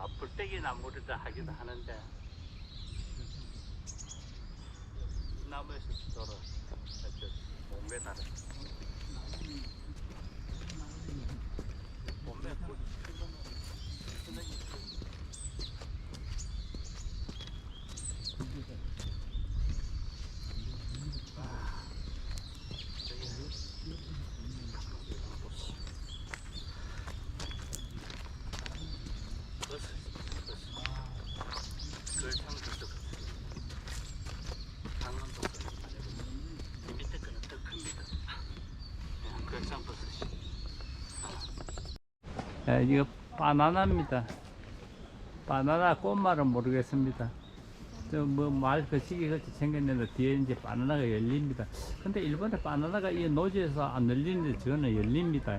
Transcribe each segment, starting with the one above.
아, 불떼기 나무를 하기도 하는데 이 나무에서 주로 5m를 네, 이거 바나나입니다. 바나나 꽃말은 모르겠습니다. 저뭐말 거시기 같이 생겼는데 뒤에 이제 바나나가 열립니다. 근데 일본에 바나나가 이 노지에서 안 열리는데 저는 열립니다.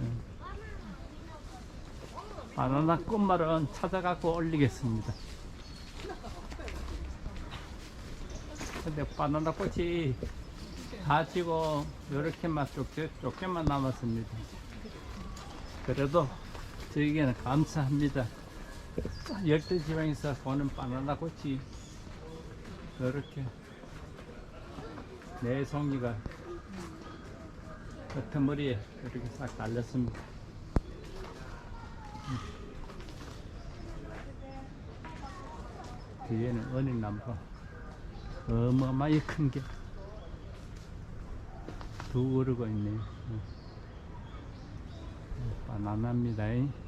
음. 바나나 꽃말은 찾아갖고 올리겠습니다. 근데 바나나 꽃이 다 지고 이렇게만 좁게, 좁게만 남았습니다. 그래도 저에게는 감사합니다. 열대 지방에서 보는 바나나 꽃이 이렇게 내 송이가 겉머리에 이렇게 싹 달렸습니다. 뒤에는 은행나무가 어마어마하게 큰게두 그루가 있네요. 어. 바나나입니다.